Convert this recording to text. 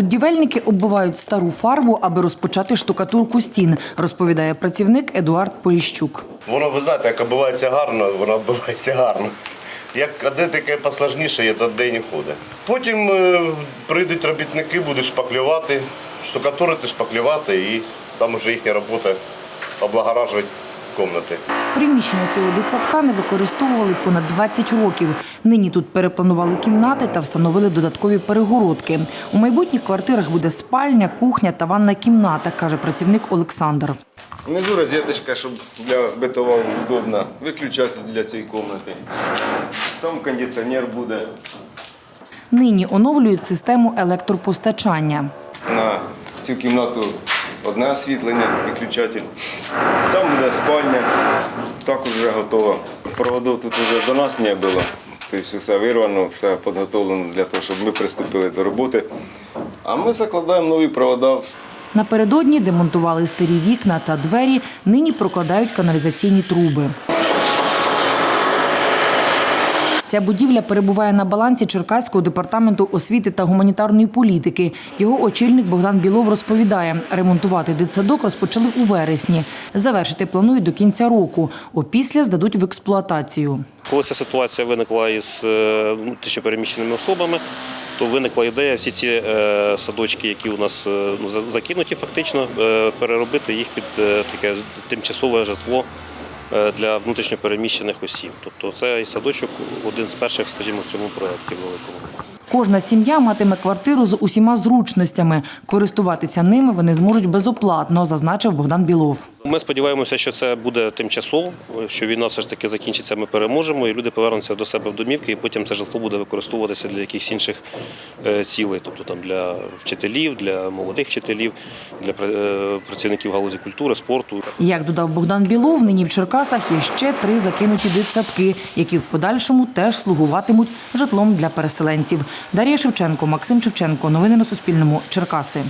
Будівельники оббивають стару фарбу, аби розпочати штукатурку стін, розповідає працівник Едуард Поліщук. Воно, ви знаєте, як оббивається гарно, воно оббивається гарно. Як де таке посложніше, є, то де не ходить. Потім е, прийдуть робітники, будуть шпаклювати, штукатурити, шпаклювати, і там вже їхня робота облагоражувати кімнати. Приміщення цього дитсадка не використовували понад 20 років. Нині тут перепланували кімнати та встановили додаткові перегородки. У майбутніх квартирах буде спальня, кухня та ванна кімната, каже працівник Олександр. Внизу розеточка, щоб для битова удобно. Виключатель для цієї кімнати. Там кондиціонер буде. Нині оновлюють систему електропостачання. На цю кімнату одне освітлення, виключатель. Там спальня, також вже готова. Проводів тут вже до нас не було. Тобто все вирвано, все підготовлено для того, щоб ми приступили до роботи. А ми закладаємо нові провода. Напередодні демонтували старі вікна та двері, нині прокладають каналізаційні труби. Ця будівля перебуває на балансі Черкаського департаменту освіти та гуманітарної політики. Його очільник Богдан Білов розповідає, ремонтувати дитсадок розпочали у вересні. Завершити планують до кінця року. Опісля здадуть в експлуатацію. Коли ця ситуація виникла із е, внутрішньопереміщеними особами, то виникла ідея всі ці е, садочки, які у нас е, ну, за- закинуті, фактично, переробити їх під таке тимчасове житло для внутрішньопереміщених осіб. Тобто цей садочок один з перших, скажімо, в цьому проєкті великому. Кожна сім'я матиме квартиру з усіма зручностями. Користуватися ними вони зможуть безоплатно, зазначив Богдан Білов. Ми сподіваємося, що це буде тимчасово, що війна все ж таки закінчиться, ми переможемо, і люди повернуться до себе в домівки, і потім це житло буде використовуватися для якихось інших е, цілей, тобто там для вчителів, для молодих вчителів, для е, працівників галузі культури, спорту. Як додав Богдан Білов, нині в Черкасах є ще три закинуті дитсадки, які в подальшому теж слугуватимуть житлом для переселенців. Дар'я Шевченко, Максим Шевченко. Новини на Суспільному. Черкаси.